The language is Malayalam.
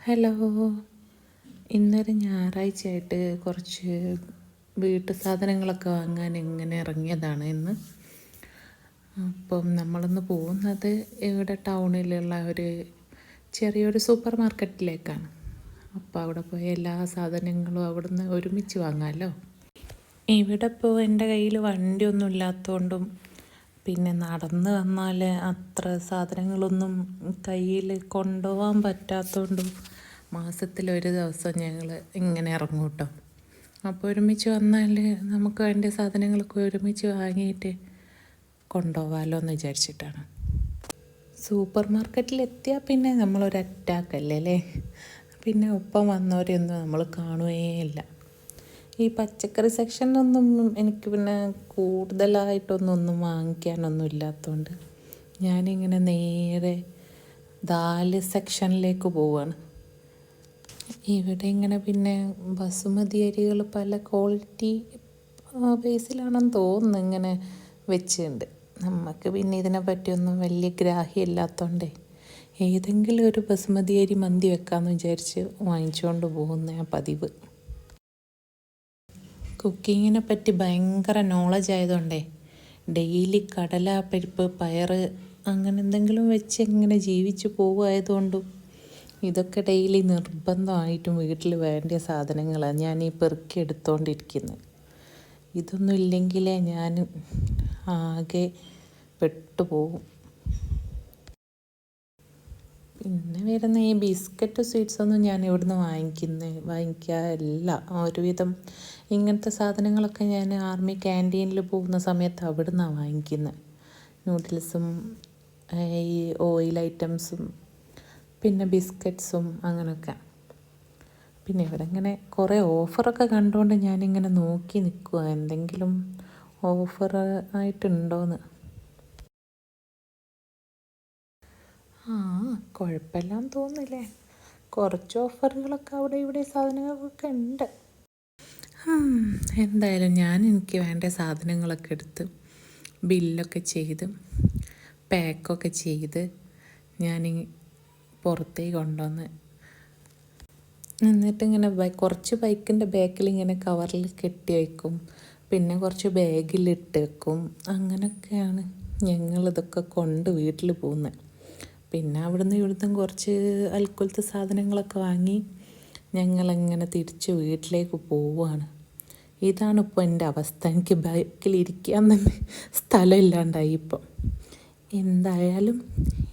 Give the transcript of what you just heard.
ഹലോ. ഇന്നൊരു ഞായറാഴ്ചയായിട്ട് കുറച്ച് വീട്ടു സാധനങ്ങളൊക്കെ വാങ്ങാൻ ഇങ്ങനെ ഇറങ്ങിയതാണ് ഇന്ന്. അപ്പം നമ്മളിന്ന് പോകുന്നത് ഇവിടെ ടൗണിലുള്ള ഒരു ചെറിയൊരു സൂപ്പർ മാർക്കറ്റിലേക്കാണ്. അപ്പോൾ അവിടെ പോയി എല്ലാ സാധനങ്ങളും അവിടുന്ന് ഒരുമിച്ച് വാങ്ങാമല്ലോ ഇവിടെ ഇപ്പോൾ എന്റെ കയ്യിൽ വണ്ടിയൊന്നും ഇല്ലാത്തതുകൊണ്ടും പിന്നെ നടന്ന് വന്നാൽ അത്ര സാധനങ്ങളൊന്നും കയ്യിൽ കൊണ്ടുപോകാൻ പറ്റാത്തതുകൊണ്ടും മാസത്തിൽ ഒരു ദിവസം ഞങ്ങൾ ഇങ്ങനെ ഇറങ്ങും കേട്ടോ അപ്പോൾ ഒരുമിച്ച് വന്നാൽ നമുക്ക് വേണ്ട സാധനങ്ങളൊക്കെ ഒരുമിച്ച് വാങ്ങിയിട്ട് കൊണ്ടുപോകാമല്ലോ എന്ന് വിചാരിച്ചിട്ടാണ്. സൂപ്പർ മാർക്കറ്റിൽ എത്തിയാൽ പിന്നെ നമ്മളൊരു അറ്റാക്കല്ലേ അല്ലേ? പിന്നെ ഒപ്പം വന്നവരെയൊന്നും നമ്മൾ കാണുകയേ ഇല്ല. ഈ പച്ചക്കറി സെക്ഷനിലൊന്നും എനിക്ക് പിന്നെ കൂടുതലായിട്ടൊന്നും ഒന്നും വാങ്ങിക്കാനൊന്നും ഇല്ലാത്തതുകൊണ്ട് ഞാനിങ്ങനെ നേരെ ദാൽ സെക്ഷനിലേക്ക് പോവാണ്. ഇവിടെ ഇങ്ങനെ പിന്നെ ബസുമതി അരികൾ പല ക്വാളിറ്റി ബേസിലാണെന്ന് തോന്നുന്നു ഇങ്ങനെ വെച്ചിട്ടുണ്ട്. നമുക്ക് പിന്നെ ഇതിനെ പറ്റിയൊന്നും വലിയ ഗ്രാഹ്യമില്ലാത്തതുകൊണ്ടേ ഏതെങ്കിലും ഒരു ബസുമതി അരി മന്തി വെക്കാമെന്ന് വിചാരിച്ച് വാങ്ങിച്ചുകൊണ്ട് പോകുന്ന പതിവ്. കുക്കിങ്ങിനെ പറ്റി ഭയങ്കര നോളജ് ആയതുകൊണ്ടേ ഡെയിലി കടല പരിപ്പ് പയറ് അങ്ങനെ എന്തെങ്കിലും വെച്ച് ഇങ്ങനെ ജീവിച്ചു പോകുമായതുകൊണ്ടും ഇതൊക്കെ ഡെയിലി നിർബന്ധമായിട്ടും വീട്ടിൽ വേണ്ട സാധനങ്ങളാണ് ഞാൻ ഈ പെറുക്കി എടുത്തുകൊണ്ടിരിക്കുന്നത് ഇതൊന്നും ഇല്ലെങ്കിലേ ഞാൻ ആകെ പെട്ടുപോകും പിന്നെ വരുന്ന ഈ ബിസ്ക്കറ്റ് സ്വീറ്റ്സൊന്നും ഞാൻ ഇവിടുന്ന് വാങ്ങിക്കുന്നത് വാങ്ങിക്കാറില്ല ഒരുവിധം ഇങ്ങനത്തെ സാധനങ്ങളൊക്കെ ഞാൻ ആർമി ക്യാന്റീനിൽ പോകുന്ന സമയത്ത് അവിടുന്നാണ് വാങ്ങിക്കുന്നത് നൂഡിൽസും ഈ ഓയിൽ ഐറ്റംസും പിന്നെ ബിസ്ക്കറ്റ്സും അങ്ങനെയൊക്കെ പിന്നെ ഇവരങ്ങനെ കുറേ ഓഫറൊക്കെ കണ്ടുകൊണ്ട് ഞാനിങ്ങനെ നോക്കി നിൽക്കുക എന്തെങ്കിലും ഓഫർ ആയിട്ടുണ്ടോയെന്ന് ആ കുഴപ്പമില്ലാന്ന് തോന്നില്ലേ കുറച്ച് ഓഫറുകളൊക്കെ അവിടെ ഇവിടെ സാധനങ്ങൾക്കൊക്കെ ഉണ്ട്. എന്തായാലും ഞാൻ എനിക്ക് വേണ്ട സാധനങ്ങളൊക്കെ എടുത്ത് ബില്ലൊക്കെ ചെയ്ത് പാക്കൊക്കെ ചെയ്ത് ഞാൻ പുറത്തേക്ക് കൊണ്ടുവന്ന്. എന്നിട്ട് ഇങ്ങനെ കുറച്ച് ബൈക്കിന്റെ ബാക്കിൽ ഇങ്ങനെ കവറിൽ കെട്ടി വയ്ക്കും പിന്നെ കുറച്ച് ബാഗിലിട്ട് വെക്കും. അങ്ങനെയൊക്കെയാണ് ഞങ്ങളിതൊക്കെ കൊണ്ട് വീട്ടിൽ പോകുന്നത്. പിന്നെ അവിടുന്ന് ഇവിടുന്ന് കുറച്ച് അൽക്കുലത്തെ സാധനങ്ങളൊക്കെ വാങ്ങി ഞങ്ങളങ്ങനെ തിരിച്ച് വീട്ടിലേക്ക് പോവുകയാണ്. ഇതാണ് ഇപ്പോൾ എന്റെ അവസ്ഥ. എനിക്ക് ബൈക്കിലിരിക്കാൻ തന്നെ സ്ഥലമില്ലാണ്ടായി ഇപ്പം. എന്തായാലും